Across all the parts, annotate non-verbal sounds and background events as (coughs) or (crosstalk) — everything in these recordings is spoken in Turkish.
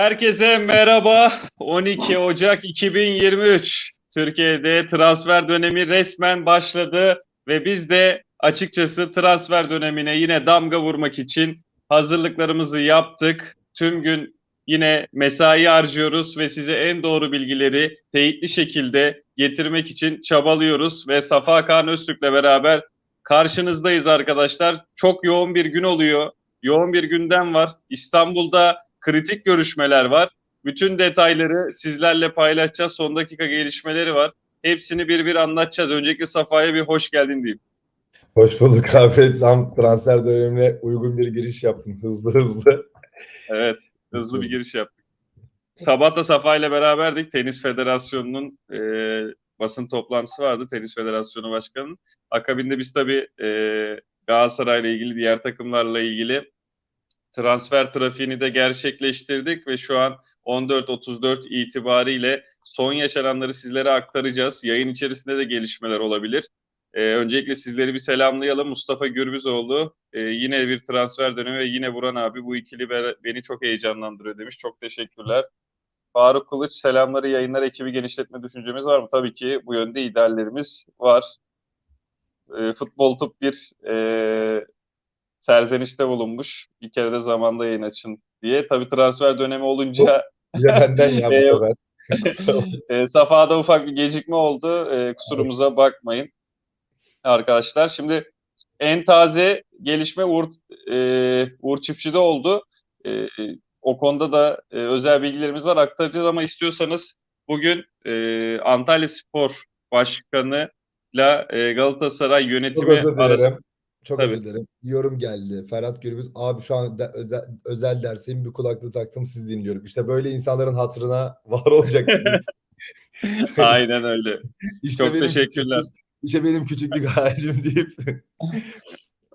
Herkese merhaba. 12 Ocak 2023. Türkiye'de transfer dönemi resmen başladı ve biz de açıkçası transfer dönemine yine damga vurmak için hazırlıklarımızı yaptık. Tüm gün yine mesai harcıyoruz ve size en doğru bilgileri teyitli şekilde getirmek için çabalıyoruz ve Safa Kaan Öztürk'le beraber karşınızdayız arkadaşlar. Çok yoğun bir gün oluyor. Yoğun bir gündem var. İstanbul'da kritik görüşmeler var. Bütün detayları sizlerle paylaşacağız. Son dakika gelişmeleri var. Hepsini bir bir anlatacağız. Öncelikle Safa'ya bir hoş geldin diyeyim. Hoş bulduk abi. Tam transfer dönemine uygun bir giriş yaptın. Hızlı hızlı. Evet, hızlı bir giriş yaptık. Sabah da Safa ile beraberdik. Tenis Federasyonu'nun e, basın toplantısı vardı. Tenis Federasyonu Başkanı'nın. Akabinde biz tabii e, Galatasaray'la ilgili, diğer takımlarla ilgili transfer trafiğini de gerçekleştirdik ve şu an 14.34 itibariyle son yaşananları sizlere aktaracağız. Yayın içerisinde de gelişmeler olabilir. Ee, öncelikle sizleri bir selamlayalım. Mustafa Gürbüzoğlu e, yine bir transfer dönemi ve yine Buran abi bu ikili be- beni çok heyecanlandırıyor demiş. Çok teşekkürler. Faruk Kılıç selamları yayınlar ekibi genişletme düşüncemiz var mı? Tabii ki bu yönde ideallerimiz var. E, futbol tıp bir e, serzenişte bulunmuş. Bir kere de zamanda yayın açın diye. Tabii transfer dönemi olunca de benden ya bu sefer. (laughs) E, Safa'da ufak bir gecikme oldu. E, kusurumuza bakmayın arkadaşlar. Şimdi en taze gelişme Uğur, e, Uğur Çiftçi'de oldu. E, o konuda da e, özel bilgilerimiz var. Aktaracağız ama istiyorsanız bugün e, Antalya Spor Başkanı'yla e, Galatasaray yönetimi arası. Çok Tabii. özür dilerim. Yorum geldi. Ferhat Gürbüz abi şu an de- özel, özel dersim bir kulaklığı taktım siz dinliyorum. İşte böyle insanların hatırına (laughs) var olacak. (laughs) Aynen öyle. (laughs) İşte Çok benim teşekkürler. İşte benim küçüklük halim deyip.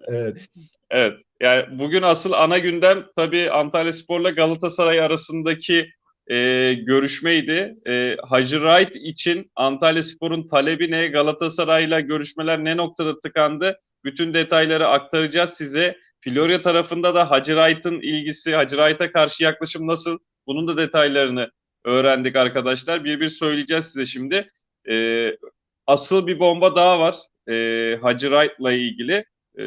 evet. Evet. Yani bugün asıl ana gündem tabii Antalya Spor'la Galatasaray arasındaki e, görüşmeydi. E, Hacı Wright için Antalya Spor'un talebi ne? Galatasaray'la görüşmeler ne noktada tıkandı? Bütün detayları aktaracağız size. Florya tarafında da Hacı Wright'ın ilgisi, Hacı Wright'a karşı yaklaşım nasıl? Bunun da detaylarını öğrendik arkadaşlar. Bir bir söyleyeceğiz size şimdi. E, asıl bir bomba daha var. E, Hacı Wright'la ilgili. E,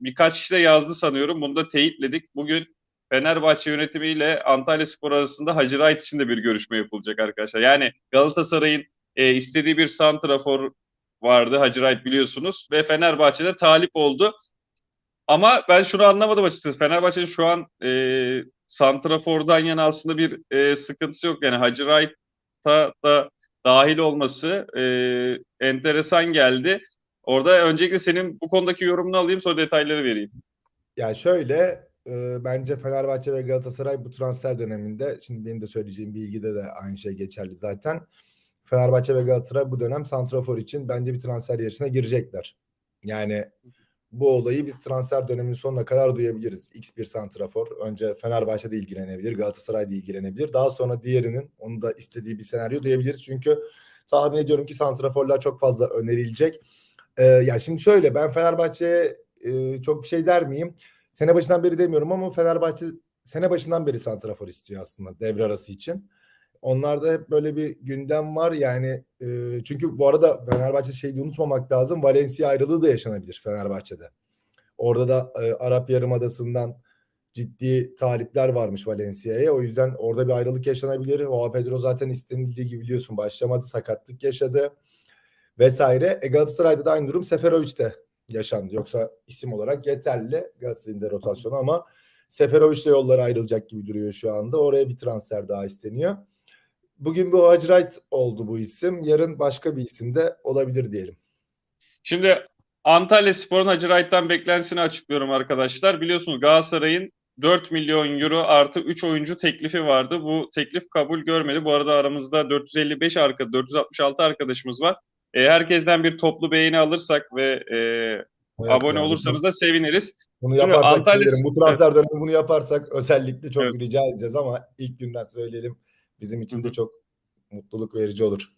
birkaç kişi de yazdı sanıyorum. Bunu da teyitledik. Bugün Fenerbahçe yönetimiyle Antalya Spor arasında Hacı Wright için de bir görüşme yapılacak arkadaşlar. Yani Galatasaray'ın e, istediği bir santrafor vardı Hacı Wright biliyorsunuz ve Fenerbahçe'de talip oldu. Ama ben şunu anlamadım açıkçası. Fenerbahçe'nin şu an e, santrafordan yana aslında bir e, sıkıntısı yok. Yani Hacı Wright'a da dahil olması e, enteresan geldi. Orada öncelikle senin bu konudaki yorumunu alayım sonra detayları vereyim. Ya şöyle e, bence Fenerbahçe ve Galatasaray bu transfer döneminde şimdi benim de söyleyeceğim bilgide de aynı şey geçerli zaten. Fenerbahçe ve Galatasaray bu dönem santrafor için bence bir transfer yarışına girecekler. Yani bu olayı biz transfer döneminin sonuna kadar duyabiliriz. X bir santrafor. Önce Fenerbahçe'de ilgilenebilir, Galatasaray'da ilgilenebilir. Daha sonra diğerinin onu da istediği bir senaryo duyabiliriz. Çünkü tahmin ediyorum ki santraforlar çok fazla önerilecek. Ee, ya şimdi şöyle ben Fenerbahçe'ye e, çok bir şey der miyim? Sene başından beri demiyorum ama Fenerbahçe sene başından beri santrafor istiyor aslında devre arası için. Onlarda hep böyle bir gündem var yani e, çünkü bu arada Fenerbahçe şeyi unutmamak lazım. Valencia ayrılığı da yaşanabilir Fenerbahçe'de. Orada da e, Arap Yarımadası'ndan ciddi talipler varmış Valencia'ya. O yüzden orada bir ayrılık yaşanabilir. O Pedro zaten istenildiği gibi biliyorsun başlamadı. Sakatlık yaşadı vesaire. E, Galatasaray'da da aynı durum Seferovic'te yaşandı. Yoksa isim olarak yeterli Galatasaray'ın da rotasyonu ama Seferovic'le yolları ayrılacak gibi duruyor şu anda. Oraya bir transfer daha isteniyor. Bugün bu Hacı Wright oldu bu isim. Yarın başka bir isim de olabilir diyelim. Şimdi Antalya Spor'un Hacı Wright'tan beklentisini açıklıyorum arkadaşlar. Biliyorsunuz Galatasaray'ın 4 milyon euro artı 3 oyuncu teklifi vardı. Bu teklif kabul görmedi. Bu arada aramızda 455 arka, 466 arkadaşımız var. E, herkesten bir toplu beğeni alırsak ve e, Evet, abone yani olursanız da seviniriz. Bunu Şimdi yaparsak Antalya- sevinirim. Bu transfer dönemi bunu yaparsak özellikle çok Evet. rica edeceğiz ama ilk günden söyleyelim. Bizim için de çok mutluluk verici olur.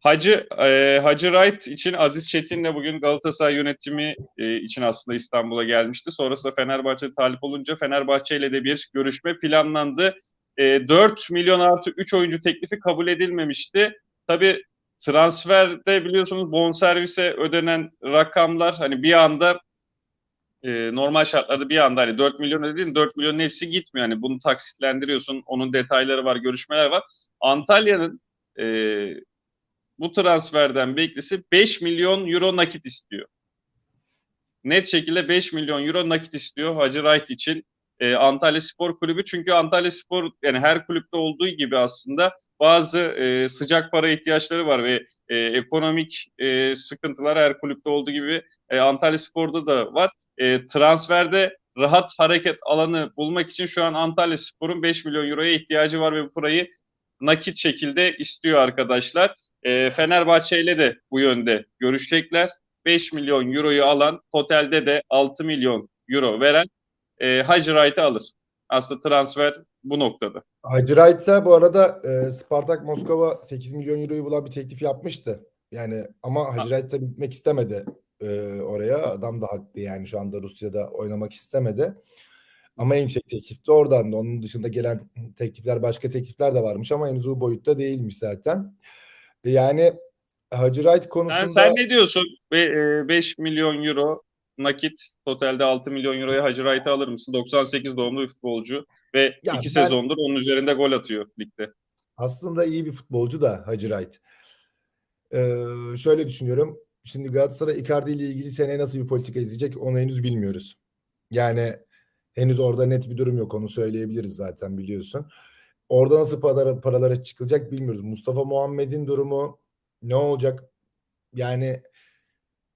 Hacı e, Hacı Wright için Aziz Çetin'le bugün Galatasaray yönetimi e, için aslında İstanbul'a gelmişti. Sonrasında Fenerbahçe talip olunca Fenerbahçe ile de bir görüşme planlandı. e, 4 milyon artı 3 oyuncu teklifi kabul edilmemişti. Tabii transferde biliyorsunuz bonservise ödenen rakamlar hani bir anda e, normal şartlarda bir anda hani 4 milyon ödedin 4 milyonun hepsi gitmiyor. Hani bunu taksitlendiriyorsun. Onun detayları var, görüşmeler var. Antalya'nın e, bu transferden beklisi 5 milyon euro nakit istiyor. Net şekilde 5 milyon euro nakit istiyor Hacı Wright için e, Antalya Spor Kulübü. Çünkü Antalya Spor yani her kulüpte olduğu gibi aslında bazı e, sıcak para ihtiyaçları var ve e, ekonomik e, sıkıntılar her kulüpte olduğu gibi e, Antalya Spor'da da var. E, transferde rahat hareket alanı bulmak için şu an Antalya Spor'un 5 milyon euroya ihtiyacı var ve bu parayı nakit şekilde istiyor arkadaşlar. E, Fenerbahçe ile de bu yönde görüşecekler. 5 milyon euroyu alan totalde de 6 milyon euro veren e, Hacı Wright'ı alır. Aslında transfer bu noktada. Hacı Wright ise bu arada e, Spartak Moskova 8 milyon euroyu bulan bir teklif yapmıştı. Yani ama Hacı Wright tabii gitmek istemedi e, oraya. Adam da haklı yani şu anda Rusya'da oynamak istemedi. Ama en yüksek teklif de oradan da. Onun dışında gelen teklifler başka teklifler de varmış ama henüz bu boyutta değilmiş zaten. E, Yani Hacı Wright konusunda Yani sen ne diyorsun? Ve, e, 5 milyon euro nakit totalde 6 milyon euroya Hacı Wright'ı alır mısın? 98 doğumlu bir futbolcu ve Ya 2 ben- sezondur onun üzerinde gol atıyor ligde. aslında iyi bir futbolcu da Hacı Wright. Ee, şöyle düşünüyorum. Şimdi Galatasaray Icardi ile ilgili seneye nasıl bir politika izleyecek onu henüz bilmiyoruz. Yani henüz orada net bir durum yok onu söyleyebiliriz zaten biliyorsun. Orada nasıl paralara, paralara çıkılacak bilmiyoruz. Mustafa Muhammed'in durumu ne olacak? Yani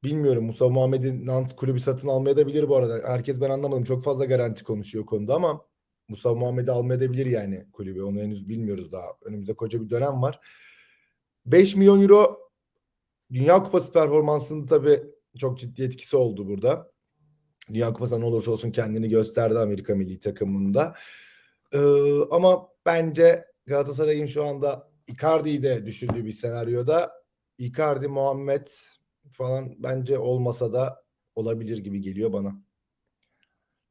bilmiyorum. Mustafa Muhammed'in Nant kulübü satın almaya da bilir bu arada. Herkes ben anlamadım. Çok fazla garanti konuşuyor konuda ama Mustafa Muhammed'i almaya da bilir yani kulübü. Onu henüz bilmiyoruz daha. Önümüzde koca bir dönem var. 5 milyon euro Dünya Kupası performansının tabii çok ciddi etkisi oldu burada. Dünya Kupası'nda ne olursa olsun kendini gösterdi Amerika milli takımında. Ee, ama bence Galatasaray'ın şu anda Icardi'yi de düşürdüğü bir senaryoda Icardi, Muhammed falan bence olmasa da olabilir gibi geliyor bana.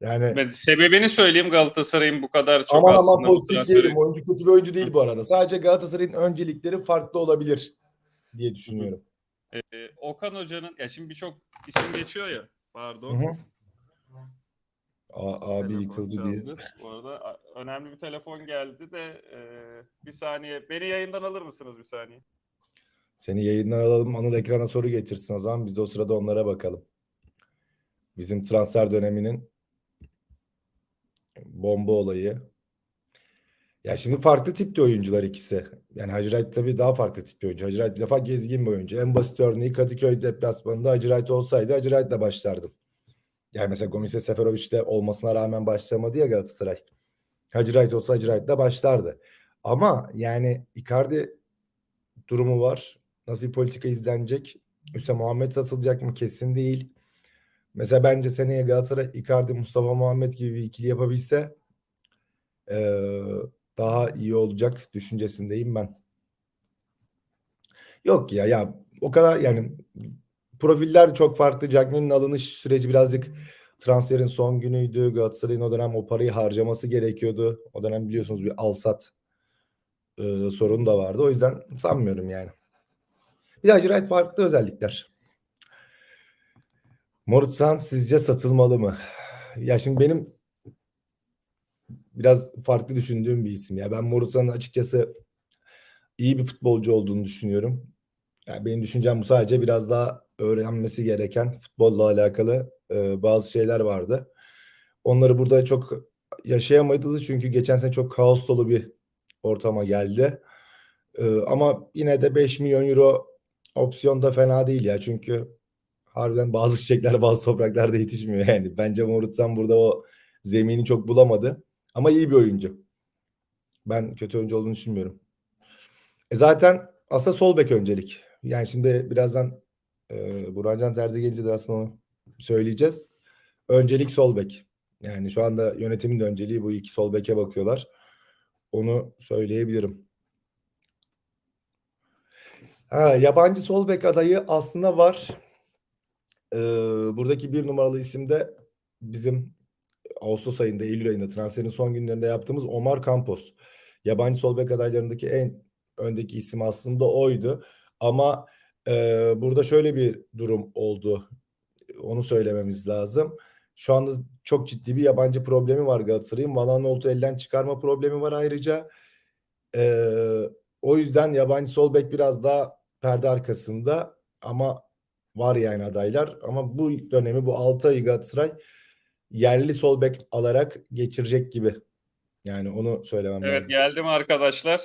Yani Ben sebebini söyleyeyim Galatasaray'ın bu kadar çok aman aslında aman pozitif değilim. Oyuncu kötü bir oyuncu değil bu arada. Sadece Galatasaray'ın öncelikleri farklı olabilir diye düşünüyorum. Ee, Okan Hoca'nın ya şimdi birçok isim geçiyor ya. Pardon. hı. A- abi Telefon yıkıldı diye. Bu arada önemli bir telefon geldi de e, bir saniye. Beni yayından alır mısınız bir saniye? Seni yayından alalım. Anıl ekrana soru getirsin o zaman. Biz de o sırada onlara bakalım. Bizim transfer döneminin bomba olayı. Ya şimdi farklı tipte oyuncular ikisi. Yani Hacı Wright tabii daha farklı tip bir oyuncu. Hacı Wright bir defa gezgin bir oyuncu. En basit örneği Kadıköy deplasmanında Hacı Wright olsaydı Hacı Wright'la başlardım. Yani mesela Gomis ve Seferovic'te olmasına rağmen başlamadı ya Galatasaray. Hacı Wright olsa Hacı Wright'la başlardı. Ama yani Icardi durumu var. Nasıl bir politika izlenecek? Üste Muhammed satılacak mı? Kesin değil. Mesela bence seneye Galatasaray Icardi, Mustafa Muhammed gibi bir ikili yapabilse eee, daha iyi olacak düşüncesindeyim ben. Yok ya ya o kadar yani profiller çok farklı. Cagney'in alınış süreci birazcık transferin son günüydü. Galatasaray'ın o dönem o parayı harcaması gerekiyordu. O dönem biliyorsunuz bir alsat e, sorunu da vardı. O yüzden sanmıyorum yani. Hacı Wright farklı özellikler. Morutsan sizce satılmalı mı? Ya şimdi benim biraz farklı düşündüğüm bir isim ya. Ben Morutsan'ın açıkçası iyi bir futbolcu olduğunu düşünüyorum. Yani benim düşüncem bu sadece biraz daha öğrenmesi gereken futbolla alakalı e, bazı şeyler vardı. Onları burada çok yaşayamadı çünkü geçen sene çok kaos dolu bir ortama geldi. E, ama yine de 5 milyon euro opsiyon da fena değil ya. Çünkü harbiden bazı çiçekler bazı topraklarda yetişmiyor yani. Bence Morutsan burada o zemini çok bulamadı. Ama iyi bir oyuncu. Ben kötü oyuncu olduğunu düşünmüyorum. E zaten aslında sol bek öncelik. Yani şimdi birazdan e, Burhancan Terzi gelince de aslında onu söyleyeceğiz. Öncelik sol bek. Yani şu anda yönetimin de önceliği bu iki sol beke bakıyorlar. Onu söyleyebilirim. Ha, yabancı sol bek adayı aslında var. Ee, buradaki bir numaralı isim de bizim Ağustos ayında, Eylül ayında transferin son günlerinde yaptığımız Omar Campos. yabancı sol bek adaylarındaki en öndeki isim aslında oydu. Ama e, burada şöyle bir durum oldu. Onu söylememiz lazım. Şu anda çok ciddi bir yabancı problemi var Galatasaray'ın. Van Aanholt'u elden çıkarma problemi var ayrıca. Ee, o yüzden yabancı sol bek biraz daha perde arkasında ama var yani adaylar. Ama bu dönemi bu 6 ayı Galatasaray yerli sol bek alarak geçirecek gibi. Yani onu söylemem Evet lazım. geldim arkadaşlar.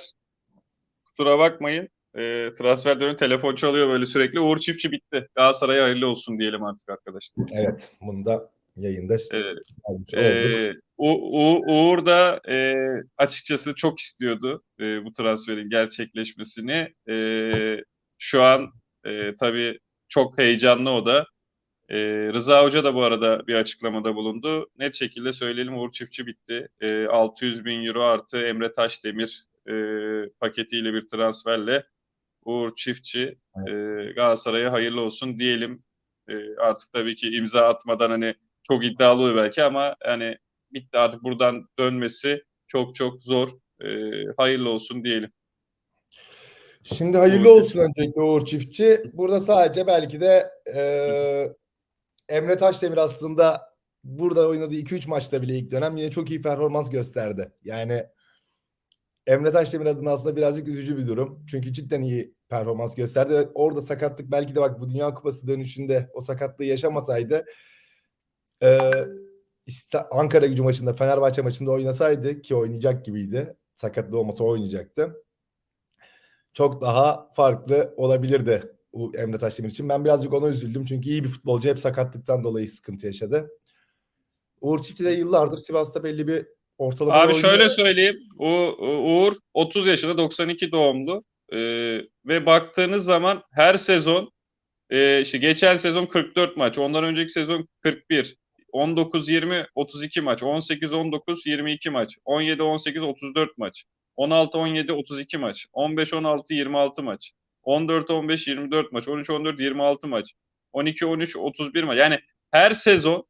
Kusura bakmayın. E, transfer dönemi telefon çalıyor böyle sürekli. Uğur Çiftçi bitti. Galatasaray'a hayırlı olsun diyelim artık arkadaşlar. Evet, bunu da yayında Evet. Ee, U- U- Uğur da e, açıkçası çok istiyordu e, bu transferin gerçekleşmesini. E, şu an e, tabii çok heyecanlı o da. E, Rıza Hoca da bu arada bir açıklamada bulundu. Net şekilde söyleyelim Uğur Çiftçi bitti. E, 600 bin euro artı Emre Taşdemir e, paketiyle bir transferle Uğur Çiftçi e, Galatasaray'a hayırlı olsun diyelim. E, artık tabii ki imza atmadan hani çok iddialı belki ama yani bitti artık buradan dönmesi çok çok zor. E, hayırlı olsun diyelim. Şimdi hayırlı olsun öncelikle Uğur Çiftçi. Burada sadece belki de e, Emre Taşdemir aslında burada oynadığı 2-3 maçta bile ilk dönem yine çok iyi performans gösterdi. Yani Emre Taşdemir adına aslında birazcık üzücü bir durum. Çünkü cidden iyi performans gösterdi. Orada sakatlık belki de bak bu Dünya Kupası dönüşünde o sakatlığı yaşamasaydı e, Ankara gücü maçında Fenerbahçe maçında oynasaydı ki oynayacak gibiydi. Sakatlığı olmasa oynayacaktı çok daha farklı olabilirdi bu Emre Taşdemir için. Ben birazcık ona üzüldüm çünkü iyi bir futbolcu hep sakatlıktan dolayı sıkıntı yaşadı. Uğur Çiftçi de yıllardır Sivas'ta belli bir ortalama Abi şöyle söyleyeyim. U- Uğur 30 yaşında 92 doğumlu. E, ve baktığınız zaman her sezon e, işte geçen sezon 44 maç. Ondan önceki sezon 41. 19-20 32 maç. 18-19 22 maç. 17-18 34 maç. 16-17 32 maç. 15-16 26 maç. 14-15 24 maç. 13-14 26 maç. 12-13 31 maç. Yani her sezon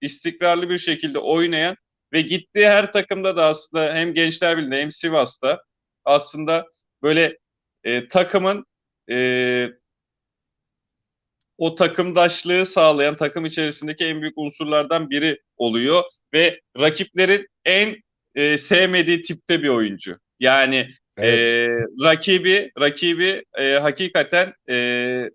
istikrarlı bir şekilde oynayan ve gittiği her takımda da aslında hem Gençler Birliği'nde hem Sivas'ta aslında böyle e, takımın e, o takımdaşlığı sağlayan takım içerisindeki en büyük unsurlardan biri oluyor ve rakiplerin en e, sevmediği tipte bir oyuncu. Yani Evet. e, rakibi rakibi e, hakikaten e,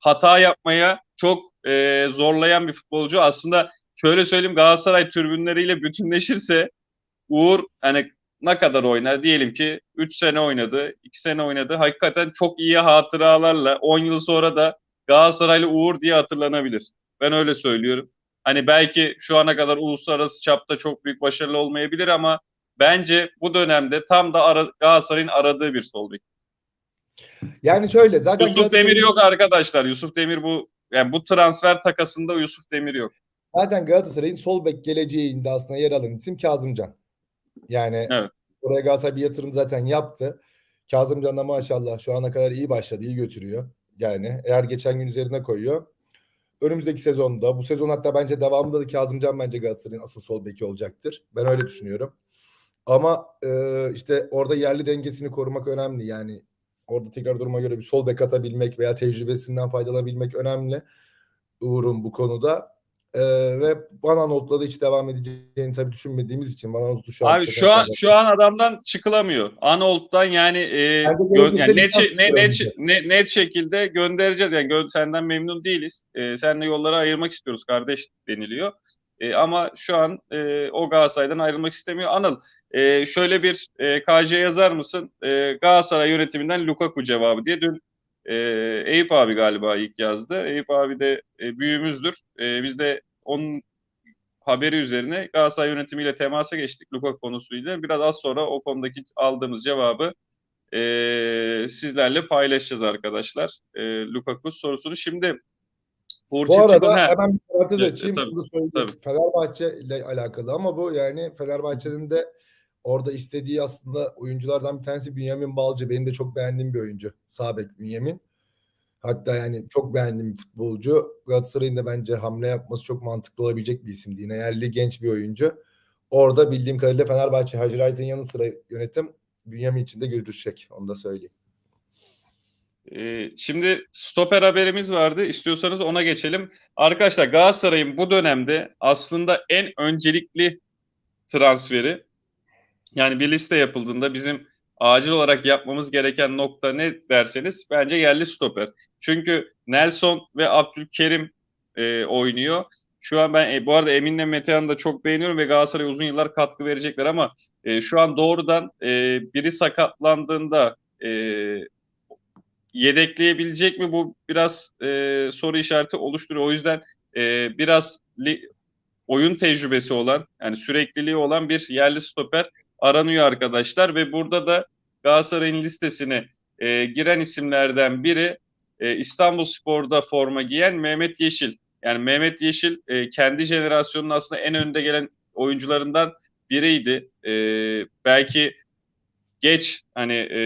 hata yapmaya çok e, zorlayan bir futbolcu. Aslında şöyle söyleyeyim Galatasaray tribünleriyle bütünleşirse Uğur hani ne kadar oynar? Diyelim ki 3 sene oynadı, 2 sene oynadı. Hakikaten çok iyi hatıralarla 10 yıl sonra da Galatasaraylı Uğur diye hatırlanabilir. Ben öyle söylüyorum. Hani belki şu ana kadar uluslararası çapta çok büyük başarılı olmayabilir ama bence bu dönemde tam da ara, Galatasaray'ın aradığı bir sol bek. Yani şöyle zaten Yusuf Demir yok arkadaşlar. Yusuf Demir bu yani bu transfer takasında Yusuf Demir yok. Zaten Galatasaray'ın sol bek geleceğinde aslında yer alan isim Kazımcan. Yani Evet. oraya Galatasaray bir yatırım zaten yaptı. Kazımcan da maşallah şu ana kadar iyi başladı, iyi götürüyor. Yani eğer geçen gün üzerine koyuyor. Önümüzdeki sezonda, bu sezon hatta bence devamında da Kazımcan bence Galatasaray'ın asıl sol beki olacaktır. Ben öyle düşünüyorum. Ama e, işte orada yerli dengesini korumak önemli. Yani orada tekrar duruma göre bir sol bek atabilmek veya tecrübesinden faydalanabilmek önemli. Uğur'un bu konuda. Ee, ve Van da hiç devam edeceğini tabii düşünmediğimiz için Van Aanholt'u şu an Abi şu an şu an adamdan çıkılamıyor. Anold'dan yani, e, Bence gö- yani net, ne- net, göndereceğiz. ne- net şekilde göndereceğiz. Yani gö- senden memnun değiliz. E, seninle yolları ayırmak istiyoruz kardeş deniliyor. E, ama şu an e, o Galatasaray'dan ayrılmak istemiyor. Anıl e, şöyle bir e, KJ yazar mısın? E, Galatasaray yönetiminden Lukaku cevabı diye dün e, Eyüp abi galiba ilk yazdı. Eyüp abi de e, büyüğümüzdür. E, biz de onun haberi üzerine Galatasaray yönetimiyle temasa geçtik Lukaku konusuyla. Biraz az sonra o konudaki aldığımız cevabı e, sizlerle paylaşacağız arkadaşlar. E, Lukaku sorusunu. Şimdi Uğur Bu arada ha, hemen bir parantez Evet, açayım. tabii, Bunu söyleyeyim. tabii. Fenerbahçe ile alakalı ama bu yani Fenerbahçe'nin de orada istediği aslında oyunculardan bir tanesi Bünyamin Balcı. Benim de çok beğendiğim bir oyuncu. Sağ bek Bünyamin. Hatta yani çok beğendiğim bir futbolcu. Galatasaray'ın da bence hamle yapması çok mantıklı olabilecek bir isimdi. Yine yerli genç bir oyuncu. orada bildiğim kadarıyla Fenerbahçe Hacı Wright'ın yanı sıra yönetim Bünyamin için de görüşecek. Onu da söyleyeyim. Ee, şimdi stoper haberimiz vardı. İstiyorsanız ona geçelim. Arkadaşlar Galatasaray'ın bu dönemde aslında en öncelikli transferi yani bir liste yapıldığında bizim acil olarak yapmamız gereken nokta ne derseniz bence yerli stoper. Çünkü Nelson ve Abdülkerim e, oynuyor. Şu an ben e, bu arada Emin'le Metehan'ı da çok beğeniyorum ve Galatasaray'a uzun yıllar katkı verecekler ama e, şu an doğrudan e, biri sakatlandığında e, yedekleyebilecek mi bu biraz e, soru işareti oluşturuyor. O yüzden e, biraz li, oyun tecrübesi olan yani sürekliliği olan bir yerli stoper aranıyor arkadaşlar ve burada da Galatasaray'ın listesine e, giren isimlerden biri e, İstanbul Spor'da forma giyen Mehmet Yeşil. Yani Mehmet Yeşil e, kendi jenerasyonun aslında en önde gelen oyuncularından biriydi. E, belki geç hani e,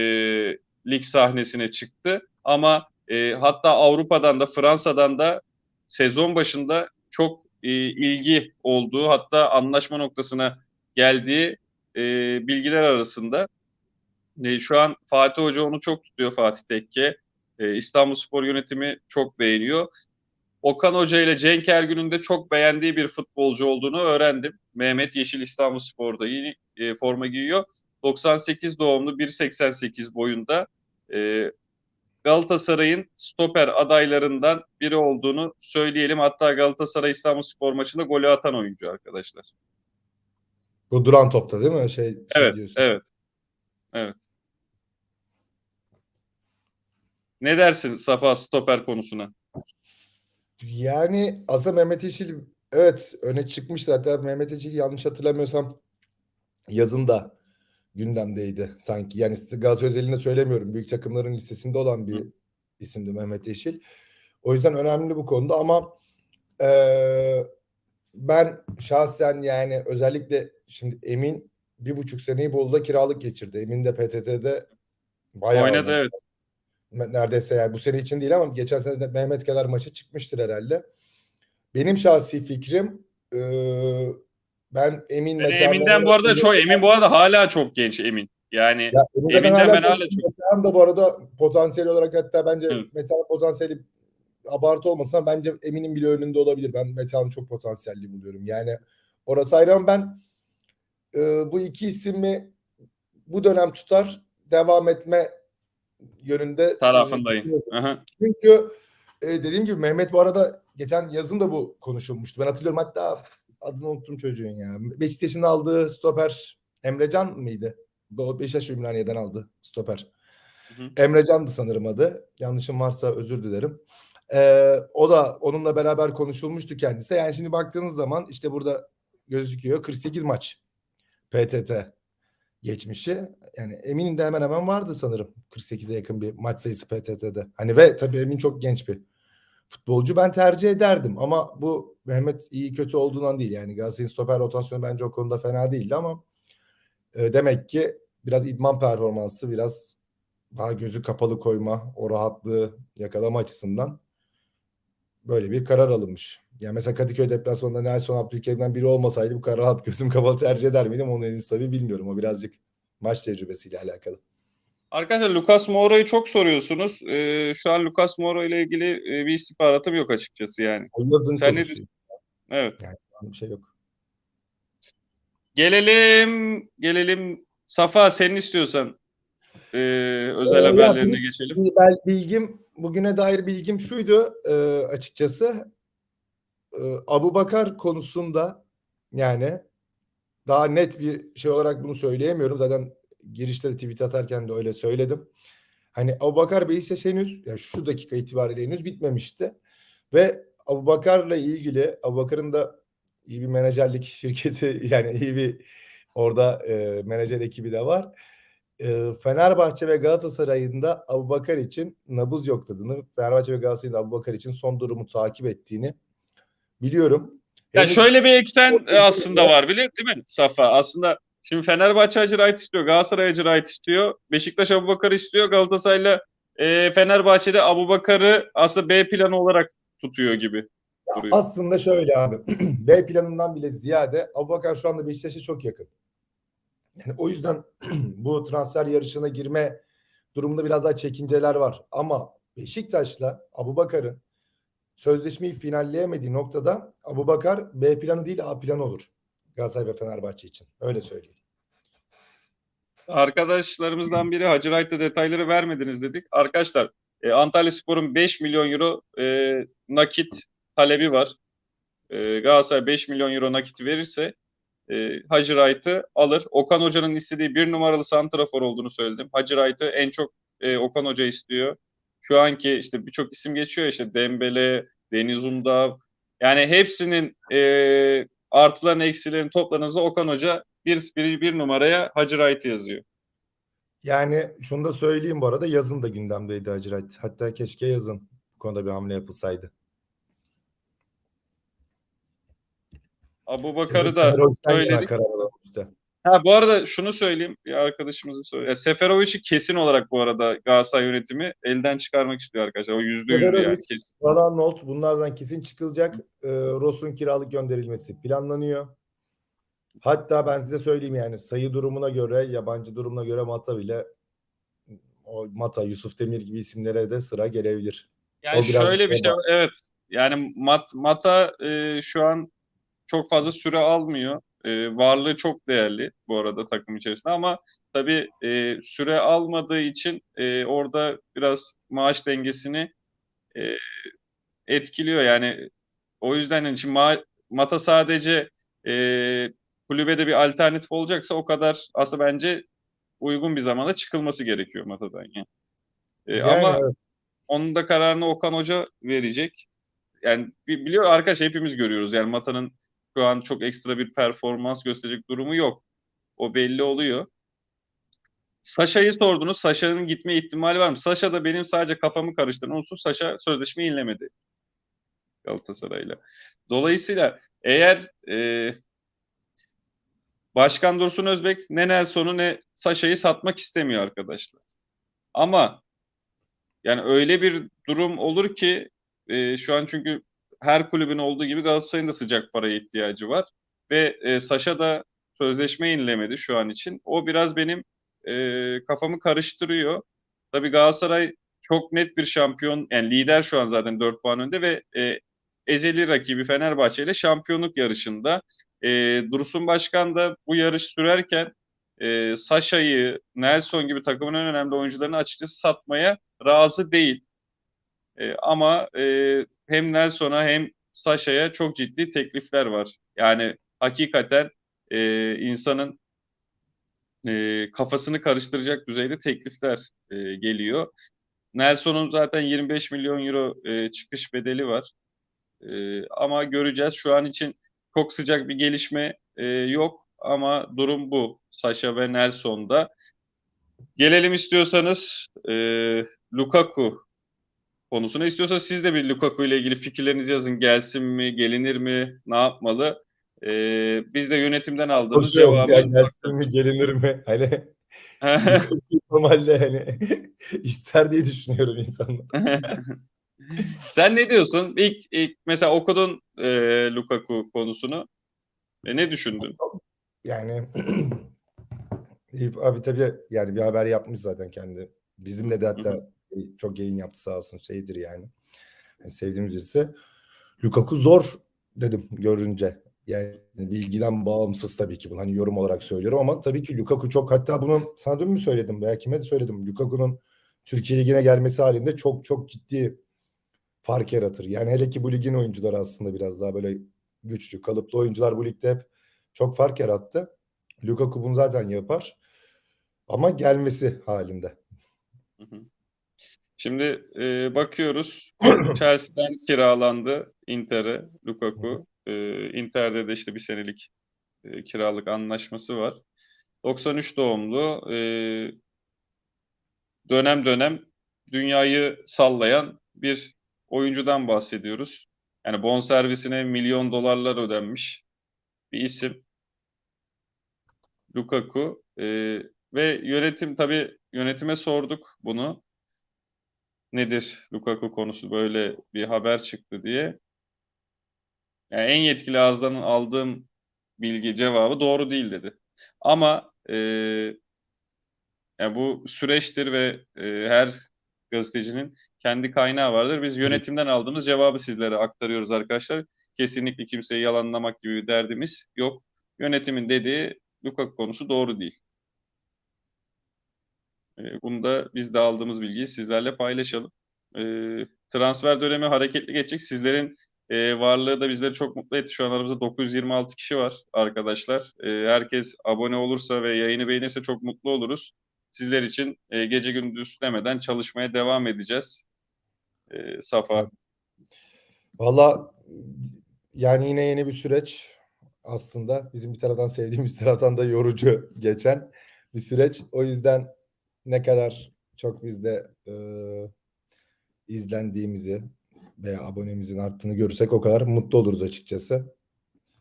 lig sahnesine çıktı ama e, hatta Avrupa'dan da Fransa'dan da sezon başında çok e, ilgi olduğu hatta anlaşma noktasına geldiği e, bilgiler arasında. E, şu an Fatih Hoca onu çok tutuyor Fatih Tekke. E, İstanbul Spor yönetimi çok beğeniyor. Okan Hoca ile Cenk Ergün'ün de çok beğendiği bir futbolcu olduğunu öğrendim. Mehmet Yeşil İstanbul Spor'da yeni e, forma giyiyor. 98 doğumlu 1.88 boyunda e, Galatasaray'ın stoper adaylarından biri olduğunu söyleyelim. Hatta Galatasaray İstanbul Spor maçında golü atan oyuncu arkadaşlar. Bu duran topta değil mi? Şey, şey Evet, diyorsun. evet. Evet. Ne dersin Safa stoper konusuna? Yani aslında Mehmet Yeşil evet öne çıkmış zaten Mehmet Yeşil yanlış hatırlamıyorsam yazında gündemdeydi sanki. Yani Galatasaray özelinde söylemiyorum. Büyük takımların listesinde olan bir Hı. isimdi Mehmet Yeşil. O yüzden önemli bu konuda ama eee, ben şahsen yani özellikle şimdi Emin bir buçuk seneyi Bolu'da kiralık geçirdi. Emin de PTT'de bayağı Oynadı evet. neredeyse yani bu sene için değil ama geçen sene de Mehmet kadar maça çıkmıştır herhalde. Benim şahsi fikrim eee, ben Emin Metehan'la- Emin'den bu arada çok Emin bu arada hala çok genç Emin. Yani Ya Emin'den hala ben hala çok- Metehan da bu arada potansiyel olarak hatta bence Evet. Metehan potansiyeli abartı olmasa bence Emin'in bile önünde olabilir. Ben Metehan'ı çok potansiyelli buluyorum. Yani orası ayrı ama ben e, bu iki ismi bu dönem tutar devam etme yönünde e, tarafındayım. Çünkü e, dediğim gibi Mehmet bu arada geçen yazın da bu konuşulmuştu. Ben hatırlıyorum hatta adını unuttum çocuğun ya. Beşiktaş'ın aldığı stoper Emrecan mıydı? Bu Beşiktaş Ümraniye'den aldı stoper. Hı hı. Emrecan'dı sanırım adı. Yanlışım varsa özür dilerim. Ee, o da onunla beraber konuşulmuştu kendisi. Yani şimdi baktığınız zaman işte burada gözüküyor 48 maç PTT geçmişi. Yani Emin'in de hemen hemen vardı sanırım 48'e yakın bir maç sayısı PTT'de. Hani ve tabii Emin çok genç bir futbolcu. Ben tercih ederdim ama bu Mehmet iyi kötü olduğundan değil. Yani Galatasaray'ın stoper rotasyonu bence o konuda fena değildi ama e, demek ki biraz idman performansı biraz daha gözü kapalı koyma, o rahatlığı yakalama açısından böyle bir karar alınmış. Yani mesela Kadıköy deplasmanında Nelson Abdülkerim'den biri olmasaydı bu kadar rahat gözüm kapalı tercih eder miydim? Onun henüz tabii bilmiyorum. O birazcık maç tecrübesiyle alakalı. Arkadaşlar Lucas Moura'yı çok soruyorsunuz. Ee, şu an Lucas Moura ile ilgili e, bir istihbaratım yok açıkçası yani. O yazın Sen ne diyorsun? Evet. Yani bir şey yok. Gelelim, gelelim. Safa senin istiyorsan e, özel Ee, ya haberlerine benim- geçelim. Bel- bilgim bugüne dair bilgim şuydu e, açıkçası e, Abu Bakar konusunda yani daha net bir şey olarak bunu söyleyemiyorum. Zaten girişte de tweet atarken de öyle söyledim. Hani Abu Bakar Beşiktaş henüz yani şu dakika itibariyle henüz bitmemişti. Ve Abu Bakar'la ilgili Abu Bakar'ın da iyi bir menajerlik (laughs) şirketi yani iyi bir orada e, menajer ekibi de var. E, Fenerbahçe ve Galatasaray'ın da Abu Bakar için nabız yokladığını, Fenerbahçe ve Galatasaray'ın da Abu Bakar için son durumu takip ettiğini biliyorum. Ya Henüz- şöyle bir eksen e, aslında var bile değil mi Safa? Aslında şimdi Fenerbahçe Hacı Wright istiyor, Galatasaray Hacı Wright istiyor, Beşiktaş Abubakar istiyor, Galatasaray'la e, Fenerbahçe'de Abubakar'ı aslında B planı olarak tutuyor gibi. duruyor. Aslında şöyle abi. (clears throat) B planından bile ziyade Abubakar şu anda Beşiktaş'a çok yakın. Yani o yüzden (clears throat) bu transfer yarışına girme durumunda biraz daha çekinceler var. Ama Beşiktaş'la Abubakar'ın sözleşmeyi finalleyemediği noktada Abubakar B planı değil A planı olur. Galatasaray ve Fenerbahçe için. Öyle söyleyeyim. Arkadaşlarımızdan biri Hacı Wright'ta detayları vermediniz dedik. Arkadaşlar e, Antalya Spor'un 5 milyon euro e, nakit talebi var. E, Galatasaray 5 milyon euro nakit verirse e, Hacı Wright'ı alır. Okan Hoca'nın istediği bir numaralı santrafor olduğunu söyledim. Hacı Wright'ı en çok e, Okan Hoca istiyor. Şu anki işte birçok isim geçiyor işte Dembele, Deniz Undav. Yani hepsinin e, artıların eksilerini topladığınızda Okan Hoca bir, bir, bir numaraya Hacı Wright'ı yazıyor. Yani şunu da söyleyeyim bu arada yazın da gündemdeydi Hacı Wright. Hatta keşke yazın bu konuda bir hamle yapılsaydı. Abu Bakar'ı da söyledik. Ha bu arada şunu söyleyeyim bir arkadaşımızın söyledi. Seferovic'i kesin olarak bu arada Galatasaray yönetimi elden çıkarmak istiyor arkadaşlar. O yüzde yüz yani kesin. Falan not bunlardan kesin çıkılacak. Ee, Ross'un kiralık gönderilmesi planlanıyor. Hatta ben size söyleyeyim yani sayı durumuna göre, yabancı durumuna göre Mata bile o Mata, Yusuf Demir gibi isimlere de sıra gelebilir. Yani O şöyle bir şey evet. Yani Mat, Mata e, şu an çok fazla süre almıyor. E, varlığı çok değerli bu arada takım içerisinde ama tabii e, süre almadığı için e, orada biraz maaş dengesini e, etkiliyor. Yani o yüzden yani şimdi Ma- Mata sadece e, kulübede bir alternatif olacaksa o kadar aslında bence uygun bir zamanda çıkılması gerekiyor Mata'dan yani. E, Yani ama evet. onun da kararını Okan Hoca verecek. Yani bi- biliyor arkadaş hepimiz görüyoruz. Yani Mata'nın şu an çok ekstra bir performans gösterecek durumu yok. O belli oluyor. Saşa'yı sordunuz. Saşa'nın gitme ihtimali var mı? Saşa da benim sadece kafamı karıştıran unsur Saşa sözleşme yenilemedi Galatasaray'la. Dolayısıyla eğer e, Başkan Dursun Özbek ne Nelson'u ne Saşa'yı satmak istemiyor arkadaşlar. Ama yani öyle bir durum olur ki e, şu an çünkü her kulübün olduğu gibi Galatasaray'ın da sıcak paraya ihtiyacı var. Ve e, Saşa da sözleşme yenilemedi şu an için. O biraz benim e, kafamı karıştırıyor. Tabii Galatasaray çok net bir şampiyon, yani lider şu an zaten 4 puan önde ve e, ezeli rakibi Fenerbahçe ile şampiyonluk yarışında. E, Dursun Başkan da bu yarış sürerken e, Saşa'yı, Nelson gibi takımın en önemli oyuncularını açıkçası satmaya razı değil. E, ama e, hem Nelson'a hem Saşa'ya çok ciddi teklifler var. Yani hakikaten e, insanın e, kafasını karıştıracak düzeyde teklifler e, geliyor. Nelson'un zaten 25 milyon euro e, çıkış bedeli var. E, ama göreceğiz. Şu an için çok sıcak bir gelişme e, yok ama durum bu. Saşa ve Nelson'da. Gelelim istiyorsanız e, Lukaku konusuna. İstiyorsa siz de bir Lukaku ile ilgili fikirlerinizi yazın. Gelsin mi, gelinir mi, ne yapmalı? E, biz de yönetimden aldığımız Şey cevabı ya, gelsin mi gelinir mi? Hani (laughs) normalde hani (laughs) ister diye düşünüyorum insanlar. (laughs) Sen ne diyorsun? İlk, ilk mesela okudun e, Lukaku konusunu. E, ne düşündün? Yani (clears throat) abi tabii yani bir haber yapmış zaten kendi. Bizimle de hatta çok yayın yaptı sağ olsun şeydir yani. Yani sevdiğimiz birisi. Lukaku zor dedim görünce. Yani bilgiden bağımsız tabii ki bunu hani yorum olarak söylüyorum ama tabii ki Lukaku çok hatta bunu sana dün mü söyledim veya kime de söyledim. Lukaku'nun Türkiye Ligi'ne gelmesi halinde çok çok ciddi fark yaratır. Yani hele ki bu ligin oyuncuları aslında biraz daha böyle güçlü, kalıplı oyuncular bu ligde hep çok fark yarattı. Lukaku bunu zaten yapar. Ama gelmesi halinde. Hı hı. Şimdi e, bakıyoruz. (coughs) Chelsea'den kiralandı Inter'e Lukaku. E, Inter'de de işte bir senelik e, kiralık anlaşması var. 93 doğumlu. E, dönem dönem dünyayı sallayan bir oyuncudan bahsediyoruz. Yani bonservisine milyon dolarlar ödenmiş bir isim. Lukaku. E, ve yönetim tabii yönetime sorduk bunu. Nedir Lukaku konusu böyle bir haber çıktı diye. Yani en yetkili ağızdan aldığım bilgi cevabı doğru değil dedi. Ama e, yani bu süreçtir ve e, her gazetecinin kendi kaynağı vardır. Biz yönetimden aldığımız cevabı sizlere aktarıyoruz arkadaşlar. Kesinlikle kimseyi yalanlamak gibi bir derdimiz yok. Yönetimin dediği Lukaku konusu doğru değil. E, bunu da biz de aldığımız bilgiyi sizlerle paylaşalım. E, transfer dönemi hareketli geçecek. Sizlerin e, varlığı da bizleri çok mutlu etti. Şu an aramızda 926 kişi var arkadaşlar. E, herkes abone olursa ve yayını beğenirse çok mutlu oluruz. Sizler için e, gece gündüz demeden çalışmaya devam edeceğiz. Safa. Valla yani yine yeni bir süreç aslında. Bizim bir taraftan sevdiğimiz taraftan da yorucu geçen bir süreç. O yüzden ne kadar çok bizde e, izlendiğimizi veya abonemizin arttığını görürsek o kadar mutlu oluruz açıkçası.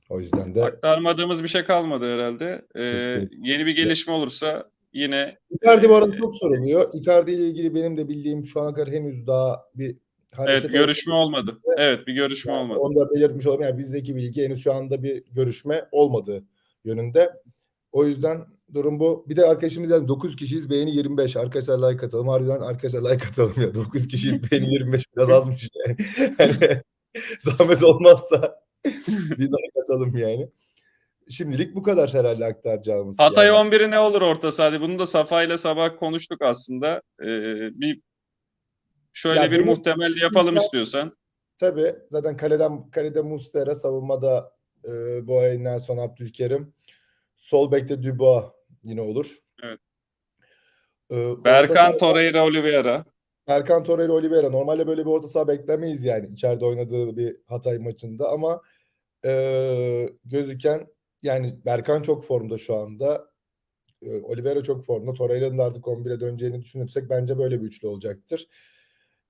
O yüzden de Aktarmadığımız bir şey kalmadı herhalde. E, Evet. yeni bir gelişme olursa yine Icardi bu arada çok soruluyor. Icardi ile ilgili benim de bildiğim şu ana kadar henüz daha bir hareket evet görüşme olmadı. Evet bir görüşme Yani olmadı. Onu da belirtmiş olalım. Yani bizdeki bilgi henüz şu anda bir görüşme olmadığı yönünde. O yüzden durum bu. Bir de arkadaşımız yani 9 kişiyiz beğeni 25. Arkadaşlar like atalım. Harbiden arkadaşlar like atalım ya. 9 kişiyiz beğeni (laughs) 25 biraz azmış yani. (laughs) yani zahmet olmazsa bir like atalım yani. Şimdilik bu kadar herhalde aktaracağımız. Hatay yani. 11'i ne olur orta sahada? Bunu da Safa ile sabah konuştuk aslında. Ee, bir şöyle Ya bir benim- muhtemelli yapalım Ya- istiyorsan. Tabii zaten kaleden kalede Mustera, savunmada e, Boye, Nelson, Abdülkerim. Sol bekte Dubois yine olur. Evet. E, orta Berkan, sahada- Torreira, Oliveira. Berkan Torreira, Oliveira. Normalde böyle bir orta saha beklemeyiz yani içeride oynadığı bir Hatay maçında ama e, gözüken yani Berkan çok formda şu anda. E, Oliveira çok formda. Torreira'nın da artık 11'e döneceğini düşünürsek bence böyle bir üçlü olacaktır.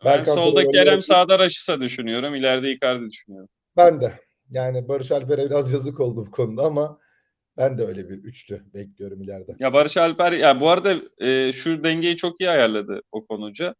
Ben Berkan solda Kerem Oliveira- sağda Raşisa düşünüyorum. İleride Icardi düşünüyorum. Ben de. Yani Barış Alper'e biraz yazık oldu bu konuda ama ben de öyle bir üçlü bekliyorum ileride. Ya Barış Alper ya bu arada e, şu dengeyi çok iyi ayarladı o konuca.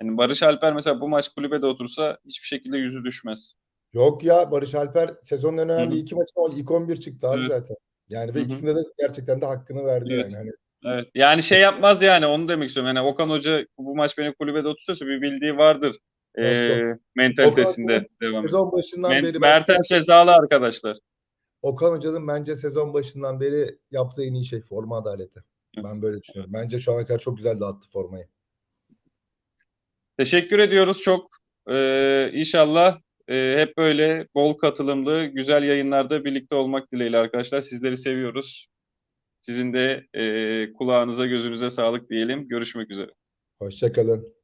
Yani Barış Alper mesela bu maç kulübede otursa hiçbir şekilde yüzü düşmez. Yok ya Barış Alper sezonun en önemli Hı hı. iki maçında ilk 11 çıktı abi Evet. zaten. Yani ve ikisinde de gerçekten de hakkını verdi Evet. yani. Hani Evet. Yani şey yapmaz yani onu demek istiyorum. Yani Okan Hoca bu maç beni kulübede oturtursa bir bildiği vardır. E, Yok, mentalitesinde Okan devam ediyor. sezon başından Men- beri Mertens cezalı arkadaşlar. Okan Hoca'nın bence sezon başından beri yaptığı en iyi şey forma adaleti. Ben böyle düşünüyorum. Bence şu ana kadar çok güzel dağıttı formayı. Teşekkür ediyoruz çok. Ee, inşallah e, hep böyle bol katılımlı, güzel yayınlarda birlikte olmak dileğiyle arkadaşlar. Sizleri seviyoruz. Sizin de e, kulağınıza, gözünüze sağlık diyelim. Görüşmek üzere. Hoşçakalın.